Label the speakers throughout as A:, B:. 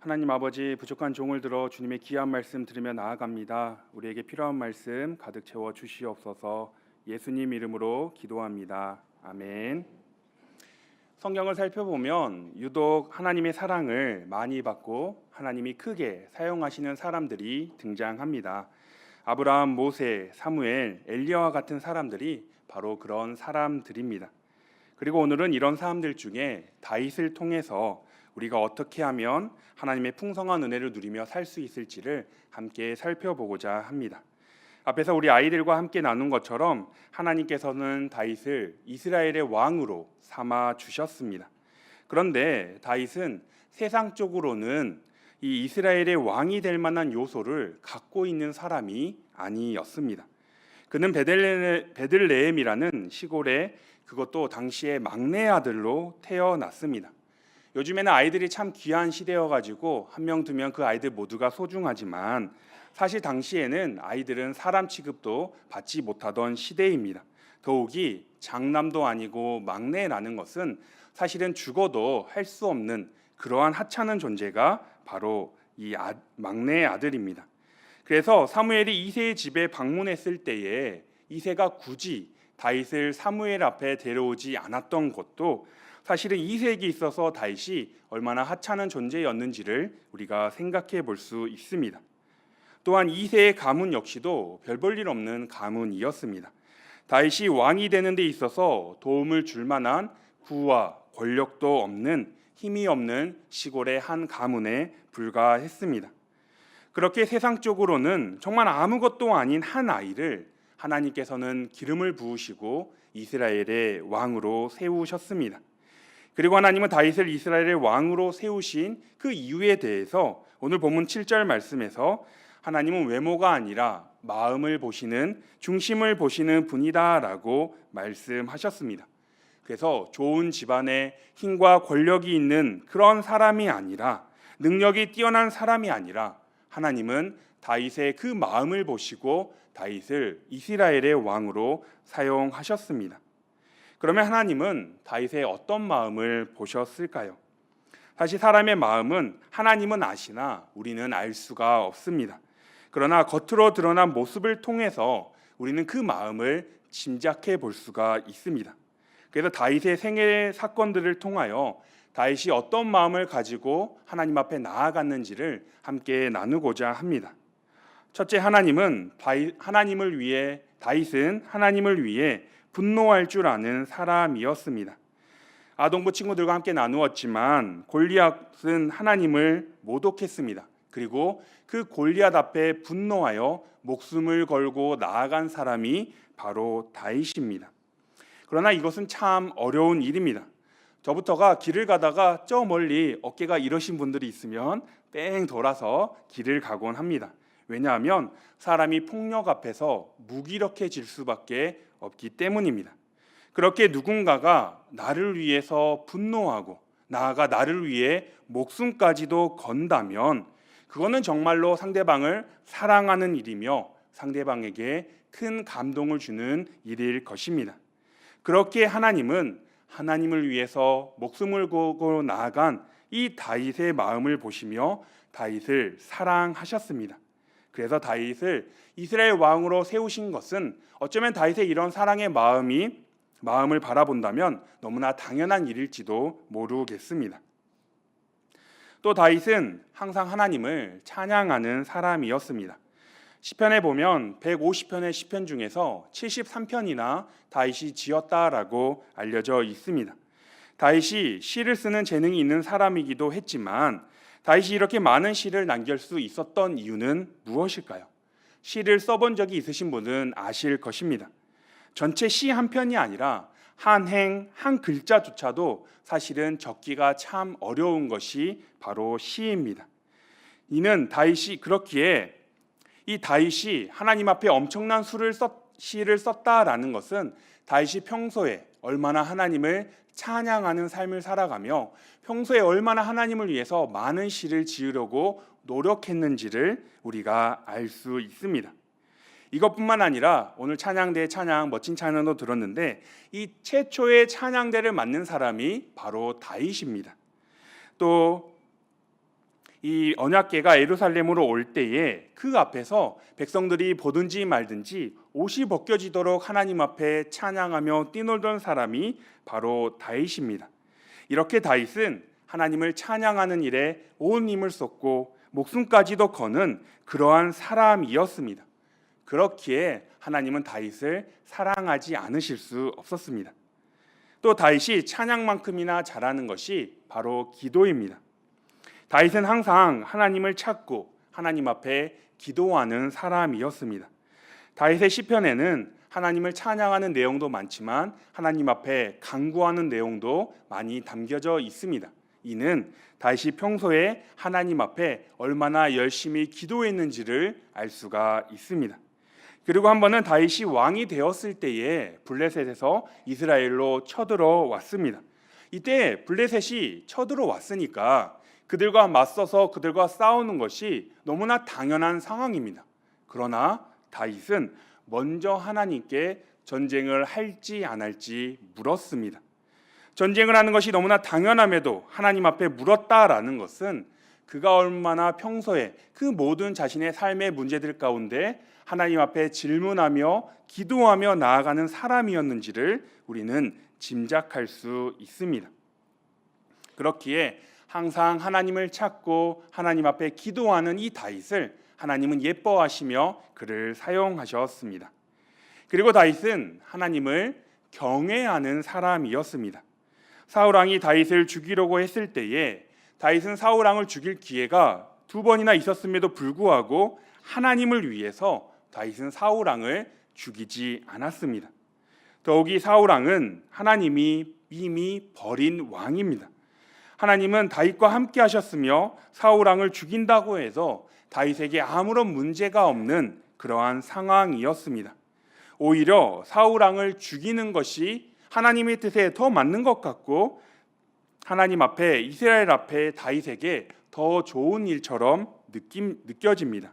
A: 하나님 아버지 부족한 종을 들어 주님의 귀한 말씀 들으며 나아갑니다. 우리에게 필요한 말씀 가득 채워 주시옵소서. 예수님 이름으로 기도합니다. 아멘. 성경을 살펴보면 유독 하나님의 사랑을 많이 받고 하나님이 크게 사용하시는 사람들이 등장합니다. 아브라함, 모세, 사무엘, 엘리야와 같은 사람들이 바로 그런 사람들입니다. 그리고 오늘은 이런 사람들 중에 다윗을 통해서 우리가 어떻게 하면 하나님의 풍성한 은혜를 누리며 살 수 있을지를 함께 살펴보고자 합니다. 앞에서 우리 아이들과 함께 나눈 것처럼 하나님께서는 다윗을 이스라엘의 왕으로 삼아 주셨습니다. 그런데 다윗은 세상적으로는 이 이스라엘의 왕이 될 만한 요소를 갖고 있는 사람이 아니었습니다. 그는 베들레, 베들레헴이라는 시골에 그것도 당시의 막내 아들로 태어났습니다. 요즘에는 아이들이 참 귀한 시대여 가지고 한 명두명그 아이들 모두가 소중하지만 사실 당시에는 아이들은 사람 취급도 받지 못하던 시대입니다. 더욱이 장남도 아니고 막내라는 것은 사실은 죽어도 할 수 없는 그러한 하찮은 존재가 바로 이 아, 막내 아들입니다. 그래서 사무엘이 이세의 집에 방문했을 때에 이세가 굳이 다윗을 사무엘 앞에 데려오지 않았던 것도 사실은 이세에게 있어서 다윗이 얼마나 하찮은 존재였는지를 우리가 생각해 볼 수 있습니다. 또한 이세의 가문 역시도 별 볼 일 없는 가문이었습니다. 다윗이 왕이 되는 데 있어서 도움을 줄 만한 구와 권력도 없는 힘이 없는 시골의 한 가문에 불과했습니다. 그렇게 세상적으로는 정말 아무것도 아닌 한 아이를 하나님께서는 기름을 부으시고 이스라엘의 왕으로 세우셨습니다. 그리고 하나님은 다윗을 이스라엘의 왕으로 세우신 그 이유에 대해서 오늘 본문 7절 말씀에서 하나님은 외모가 아니라 마음을 보시는 중심을 보시는 분이다라고 말씀하셨습니다. 그래서 좋은 집안에 힘과 권력이 있는 그런 사람이 아니라 능력이 뛰어난 사람이 아니라 하나님은 다윗의 그 마음을 보시고 다윗을 이스라엘의 왕으로 사용하셨습니다. 그러면 하나님은 다윗의 어떤 마음을 보셨을까요? 사실 사람의 마음은 하나님은 아시나 우리는 알 수가 없습니다. 그러나 겉으로 드러난 모습을 통해서 우리는 그 마음을 짐작해 볼 수가 있습니다. 그래서 다윗의 생애 사건들을 통하여 다윗이 어떤 마음을 가지고 하나님 앞에 나아갔는지를 함께 나누고자 합니다. 첫째 하나님은 다윗, 하나님을 위해 다윗은 하나님을 위해 분노할 줄 아는 사람이었습니다. 아동부 친구들과 함께 나누었지만 골리앗은 하나님을 모독했습니다. 그리고 그 골리앗 앞에 분노하여 목숨을 걸고 나아간 사람이 바로 다윗입니다. 그러나 이것은 참 어려운 일입니다. 저부터가 길을 가다가 저 멀리 어깨가 이러신 분들이 있으면 뺑 돌아서 길을 가곤 합니다. 왜냐하면 사람이 폭력 앞에서 무기력해질 수밖에 없기 때문입니다. 그렇게 누군가가 나를 위해서 분노하고 나아가 나를 위해 목숨까지도 건다면 그거는 정말로 상대방을 사랑하는 일이며 상대방에게 큰 감동을 주는 일일 것입니다. 그렇게 하나님은 하나님을 위해서 목숨을 걸고 나아간 이 다윗의 마음을 보시며 다윗을 사랑하셨습니다. 그래서 다윗을 이스라엘 왕으로 세우신 것은 어쩌면 다윗의 이런 사랑의 마음이 마음을 바라본다면 너무나 당연한 일일지도 모르겠습니다. 또 다윗은 항상 하나님을 찬양하는 사람이었습니다. 시편에 보면 150편의 시편 중에서 73편이나 다윗이 지었다라고 알려져 있습니다. 다윗이 시를 쓰는 재능이 있는 사람이기도 했지만 다윗이 이렇게 많은 시를 남길 수 있었던 이유는 무엇일까요? 시를 써본 적이 있으신 분은 아실 것입니다. 전체 시 한 편이 아니라 한 행, 한 글자조차도 사실은 적기가 참 어려운 것이 바로 시입니다. 이는 다윗이 그렇기에 이 다윗이 하나님 앞에 엄청난 수를 썼, 시를 썼다라는 것은 다윗이 평소에 얼마나 하나님을 찬양하는 삶을 살아가며 평소에 얼마나 하나님을 위해서 많은 시를 지으려고 노력했는지를 우리가 알 수 있습니다. 이것뿐만 아니라 오늘 찬양대 찬양 멋진 찬양도 들었는데 이 최초의 찬양대를 맡는 사람이 바로 다윗입니다. 또 이 언약궤가 예루살렘으로 올 때에 그 앞에서 백성들이 보든지 말든지 옷이 벗겨지도록 하나님 앞에 찬양하며 뛰놀던 사람이 바로 다윗입니다. 이렇게 다윗은 하나님을 찬양하는 일에 온 힘을 쏟고 목숨까지도 거는 그러한 사람이었습니다. 그렇기에 하나님은 다윗을 사랑하지 않으실 수 없었습니다. 또 다윗이 찬양만큼이나 잘하는 것이 바로 기도입니다. 다윗은 항상 하나님을 찾고 하나님 앞에 기도하는 사람이었습니다. 다윗의 시편에는 하나님을 찬양하는 내용도 많지만 하나님 앞에 간구하는 내용도 많이 담겨져 있습니다. 이는 다윗이 평소에 하나님 앞에 얼마나 열심히 기도했는지를 알 수가 있습니다. 그리고 한 번은 다윗이 왕이 되었을 때에 블레셋에서 이스라엘로 쳐들어 왔습니다. 이때 블레셋이 쳐들어 왔으니까 그들과 맞서서 그들과 싸우는 것이 너무나 당연한 상황입니다. 그러나 다윗은 먼저 하나님께 전쟁을 할지 안 할지 물었습니다. 전쟁을 하는 것이 너무나 당연함에도 하나님 앞에 물었다라는 것은 그가 얼마나 평소에 그 모든 자신의 삶의 문제들 가운데 하나님 앞에 질문하며 기도하며 나아가는 사람이었는지를 우리는 짐작할 수 있습니다. 그렇기에 항상 하나님을 찾고 하나님 앞에 기도하는 이 다윗을 하나님은 예뻐하시며 그를 사용하셨습니다. 그리고 다윗은 하나님을 경외하는 사람이었습니다. 사울 왕이 다윗을 죽이려고 했을 때에 다윗은 사울 왕을 죽일 기회가 두 번이나 있었음에도 불구하고 하나님을 위해서 다윗은 사울 왕을 죽이지 않았습니다. 더욱이 사울 왕은 하나님이 이미 버린 왕입니다. 하나님은 다윗과 함께 하셨으며 사울 왕을 죽인다고 해서 다윗에게 아무런 문제가 없는 그러한 상황이었습니다. 오히려 사울 왕을 죽이는 것이 하나님의 뜻에 더 맞는 것 같고 하나님 앞에 이스라엘 앞에 다윗에게 더 좋은 일처럼 느낌 느껴집니다.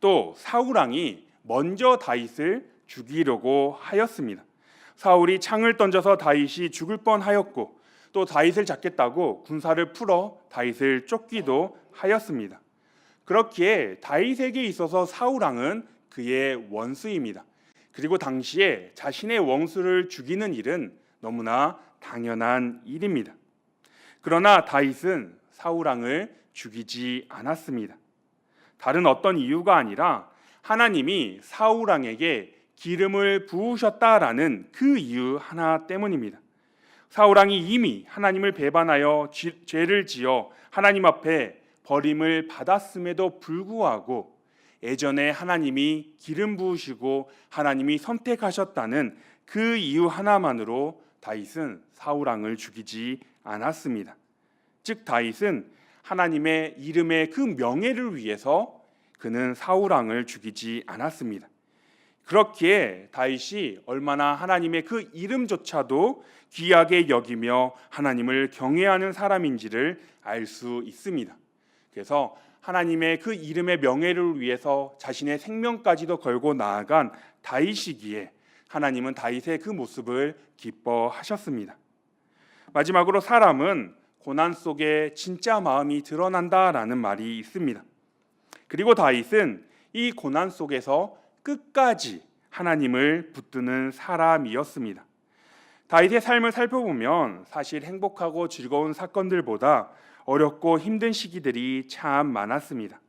A: 또 사울 왕이 먼저 다윗을 죽이려고 하였습니다. 사울이 창을 던져서 다윗이 죽을 뻔하였고 또 다윗을 잡겠다고 군사를 풀어 다윗을 쫓기도 하였습니다. 그렇기에 다윗에게 있어서 사울 왕은 그의 원수입니다. 그리고 당시에 자신의 원수를 죽이는 일은 너무나 당연한 일입니다. 그러나 다윗은 사울 왕을 죽이지 않았습니다. 다른 어떤 이유가 아니라 하나님이 사울 왕에게 기름을 부으셨다라는 그 이유 하나 때문입니다. 사울 왕이 이미 하나님을 배반하여 지, 죄를 지어 하나님 앞에 버림을 받았음에도 불구하고 예전에 하나님이 기름 부으시고 하나님이 선택하셨다는 그 이유 하나만으로 다윗은 사울 왕을 죽이지 않았습니다. 즉 다윗은 하나님의 이름의 그 명예를 위해서 그는 사울 왕을 죽이지 않았습니다. 그렇기에 다윗이 얼마나 하나님의 그 이름조차도 귀하게 여기며 하나님을 경외하는 사람인지를 알 수 있습니다. 그래서 하나님의 그 이름의 명예를 위해서 자신의 생명까지도 걸고 나아간 다윗이기에 하나님은 다윗의 그 모습을 기뻐하셨습니다. 마지막으로 사람은 고난 속에 진짜 마음이 드러난다라는 말이 있습니다. 그리고 다윗은 이 고난 속에서 끝까지 하나님을 붙드는 사람이었습니다. 다윗의 삶을 살펴보면 사실 행복하고 즐거운 사건들보다 어렵고 힘든 시기들이 참 많았습니다.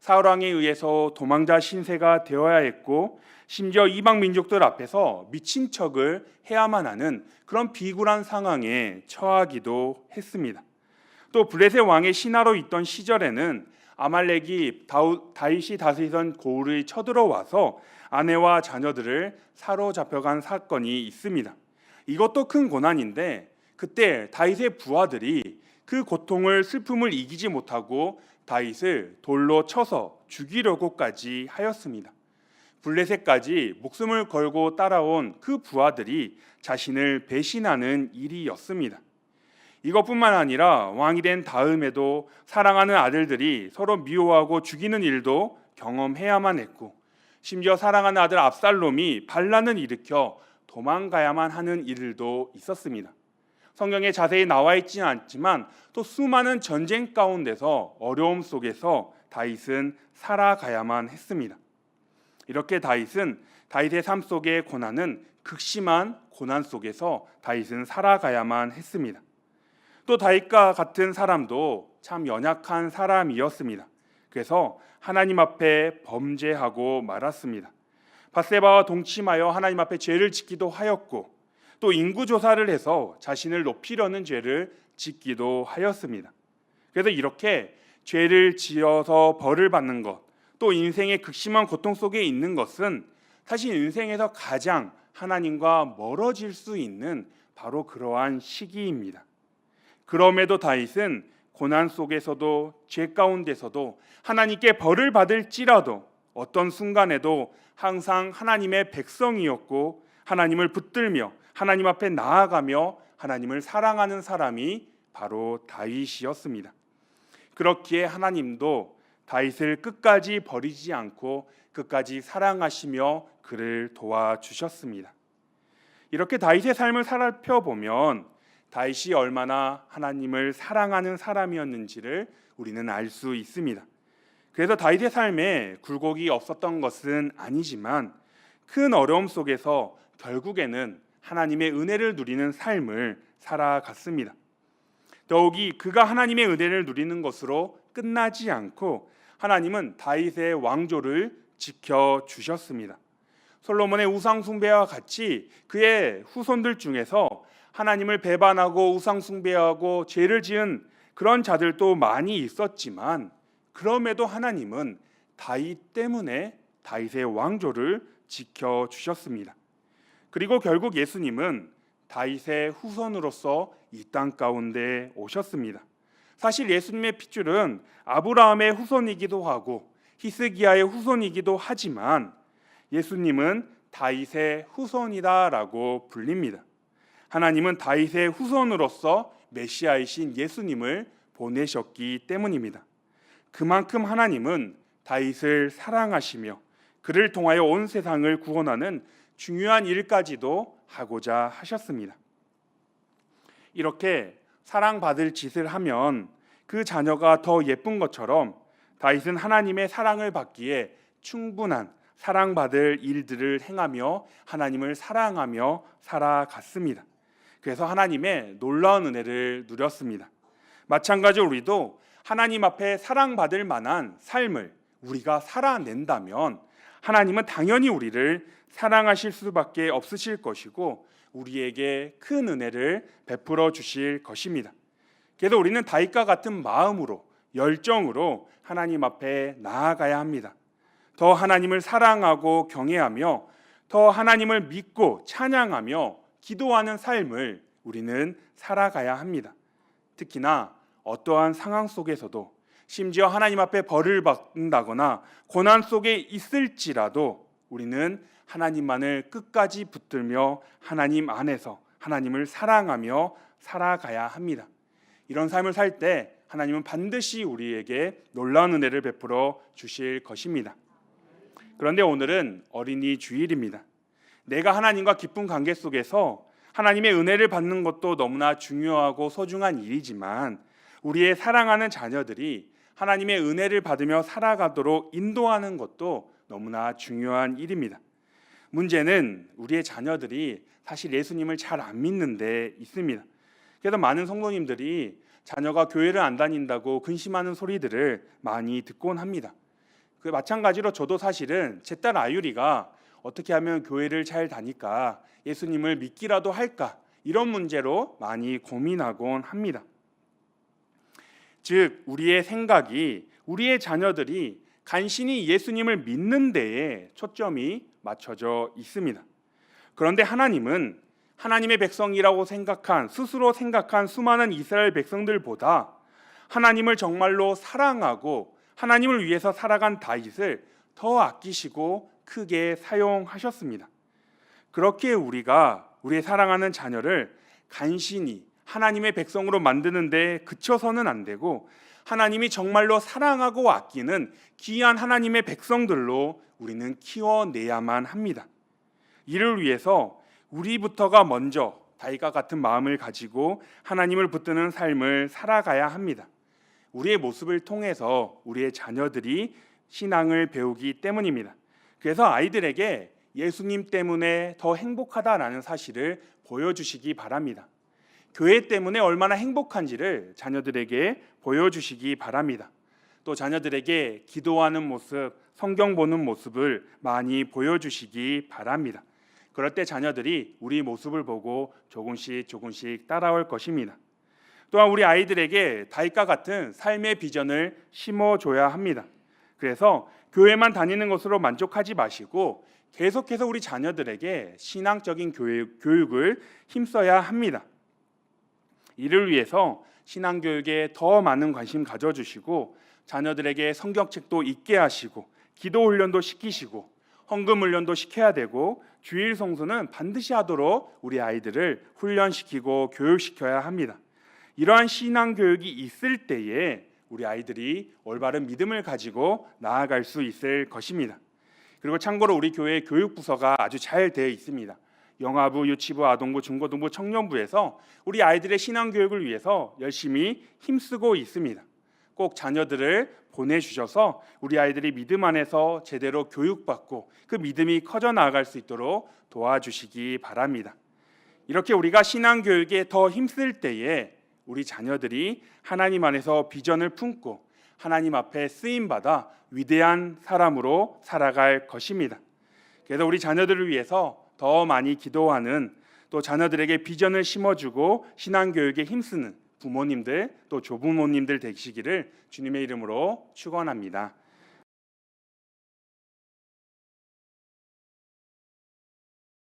A: 사울 왕에 의해서 도망자 신세가 되어야 했고 심지어 이방 민족들 앞에서 미친 척을 해야만 하는 그런 비굴한 상황에 처하기도 했습니다. 또 블레셋 왕의 신하로 있던 시절에는 아말렉이 다윗이 다스리던 고을에 쳐들어와서 아내와 자녀들을 사로잡혀간 사건이 있습니다. 이것도 큰 고난인데 그때 다윗의 부하들이 그 고통을 슬픔을 이기지 못하고 다윗을 돌로 쳐서 죽이려고까지 하였습니다. 블레셋까지 목숨을 걸고 따라온 그 부하들이 자신을 배신하는 일이었습니다. 이것뿐만 아니라 왕이 된 다음에도 사랑하는 아들들이 서로 미워하고 죽이는 일도 경험해야만 했고 심지어 사랑하는 아들 압살롬이 반란을 일으켜 도망가야만 하는 일도 있었습니다. 성경에 자세히 나와 있지는 않지만 또 수많은 전쟁 가운데서 어려움 속에서 다윗은 살아가야만 했습니다. 이렇게 다윗은 다윗의 삶 속의 고난은 극심한 고난 속에서 다윗은 살아가야만 했습니다. 또 다윗과 같은 사람도 참 연약한 사람이었습니다. 그래서 하나님 앞에 범죄하고 말았습니다. 바세바와 동침하여 하나님 앞에 죄를 짓기도 하였고 또 인구 조사를 해서 자신을 높이려는 죄를 짓기도 하였습니다. 그래서 이렇게 죄를 지어서 벌을 받는 것, 또 인생의 극심한 고통 속에 있는 것은 사실 인생에서 가장 하나님과 멀어질 수 있는 바로 그러한 시기입니다. 그럼에도 다윗은 고난 속에서도 죄 가운데서도 하나님께 벌을 받을지라도 어떤 순간에도 항상 하나님의 백성이었고 하나님을 붙들며 하나님 앞에 나아가며 하나님을 사랑하는 사람이 바로 다윗이었습니다. 그렇기에 하나님도 다윗을 끝까지 버리지 않고 끝까지 사랑하시며 그를 도와주셨습니다. 이렇게 다윗의 삶을 살펴보면 다윗이 얼마나 하나님을 사랑하는 사람이었는지를 우리는 알 수 있습니다. 그래서 다윗의 삶에 굴곡이 없었던 것은 아니지만 큰 어려움 속에서 결국에는 하나님의 은혜를 누리는 삶을 살아갔습니다. 더욱이 그가 하나님의 은혜를 누리는 것으로 끝나지 않고 하나님은 다윗의 왕조를 지켜 주셨습니다. 솔로몬의 우상 숭배와 같이 그의 후손들 중에서 하나님을 배반하고 우상 숭배하고 죄를 지은 그런 자들도 많이 있었지만 그럼에도 하나님은 다윗 때문에 다윗의 왕조를 지켜 주셨습니다. 그리고 결국 예수님은 다윗의 후손으로서 이 땅 가운데 오셨습니다. 사실 예수님의 핏줄은 아브라함의 후손이기도 하고 히스기야의 후손이기도 하지만 예수님은 다윗의 후손이다라고 불립니다. 하나님은 다윗의 후손으로서 메시아이신 예수님을 보내셨기 때문입니다. 그만큼 하나님은 다윗을 사랑하시며 그를 통하여 온 세상을 구원하는 중요한 일까지도 하고자 하셨습니다. 이렇게 사랑받을 짓을 하면 그 자녀가 더 예쁜 것처럼 다윗은 하나님의 사랑을 받기에 충분한 사랑받을 일들을 행하며 하나님을 사랑하며 살아갔습니다. 그래서 하나님의 놀라운 은혜를 누렸습니다. 마찬가지로 우리도 하나님 앞에 사랑받을 만한 삶을 우리가 살아낸다면 하나님은 당연히 우리를 사랑하실 수밖에 없으실 것이고 우리에게 큰 은혜를 베풀어 주실 것입니다. 그래서 우리는 다윗과 같은 마음으로 열정으로 하나님 앞에 나아가야 합니다. 더 하나님을 사랑하고 경외하며 더 하나님을 믿고 찬양하며 기도하는 삶을 우리는 살아가야 합니다. 특히나 어떠한 상황 속에서도 심지어 하나님 앞에 벌을 받는다거나 고난 속에 있을지라도 우리는 하나님만을 끝까지 붙들며 하나님 안에서 하나님을 사랑하며 살아가야 합니다. 이런 삶을 살 때 하나님은 반드시 우리에게 놀라운 은혜를 베풀어 주실 것입니다. 그런데 오늘은 어린이 주일입니다. 내가 하나님과 깊은 관계 속에서 하나님의 은혜를 받는 것도 너무나 중요하고 소중한 일이지만 우리의 사랑하는 자녀들이 하나님의 은혜를 받으며 살아가도록 인도하는 것도 너무나 중요한 일입니다. 문제는 우리의 자녀들이 사실 예수님을 잘 안 믿는 데 있습니다. 그래서 많은 성도님들이 자녀가 교회를 안 다닌다고 근심하는 소리들을 많이 듣곤 합니다. 그 마찬가지로 저도 사실은 제 딸 아유리가 어떻게 하면 교회를 잘 다닐까, 예수님을 믿기라도 할까 이런 문제로 많이 고민하곤 합니다. 즉 우리의 생각이 우리의 자녀들이 간신히 예수님을 믿는 데에 초점이 맞춰져 있습니다. 그런데 하나님은 하나님의 백성이라고 생각한 스스로 생각한 수많은 이스라엘 백성들보다 하나님을 정말로 사랑하고 하나님을 위해서 살아간 다윗을 더 아끼시고 크게 사용하셨습니다. 그렇게 우리가 우리의 사랑하는 자녀를 간신히 하나님의 백성으로 만드는데 그쳐서는 안 되고 하나님이 정말로 사랑하고 아끼는 귀한 하나님의 백성들로 우리는 키워내야만 합니다. 이를 위해서 우리부터가 먼저 다윗과 같은 마음을 가지고 하나님을 붙드는 삶을 살아가야 합니다. 우리의 모습을 통해서 우리의 자녀들이 신앙을 배우기 때문입니다. 그래서 아이들에게 예수님 때문에 더 행복하다라는 사실을 보여주시기 바랍니다. 교회 때문에 얼마나 행복한지를 자녀들에게 보여주시기 바랍니다. 또 자녀들에게 기도하는 모습, 성경 보는 모습을 많이 보여주시기 바랍니다. 그럴 때 자녀들이 우리 모습을 보고 조금씩 조금씩 따라올 것입니다. 또한 우리 아이들에게 다윗과 같은 삶의 비전을 심어줘야 합니다. 그래서 교회만 다니는 것으로 만족하지 마시고 계속해서 우리 자녀들에게 신앙적인 교육, 교육을 힘써야 합니다. 이를 위해서 신앙 교육에 더 많은 관심 가져주시고 자녀들에게 성경책도 읽게 하시고 기도 훈련도 시키시고 헌금 훈련도 시켜야 되고 주일 성수는 반드시 하도록 우리 아이들을 훈련시키고 교육시켜야 합니다. 이러한 신앙 교육이 있을 때에 우리 아이들이 올바른 믿음을 가지고 나아갈 수 있을 것입니다. 그리고 참고로 우리 교회 교육 부서가 아주 잘 되어 있습니다. 영아부, 유치부, 아동부, 중고등부, 청년부에서 우리 아이들의 신앙 교육을 위해서 열심히 힘쓰고 있습니다. 꼭 자녀들을 보내주셔서 우리 아이들이 믿음 안에서 제대로 교육받고 그 믿음이 커져 나아갈 수 있도록 도와주시기 바랍니다. 이렇게 우리가 신앙 교육에 더 힘쓸 때에 우리 자녀들이 하나님 안에서 비전을 품고 하나님 앞에 쓰임 받아 위대한 사람으로 살아갈 것입니다. 그래서 우리 자녀들을 위해서 더 많이 기도하는 또 자녀들에게 비전을 심어주고 신앙 교육에 힘쓰는 부모님들 또 조부모님들 되시기를 주님의 이름으로 축원합니다.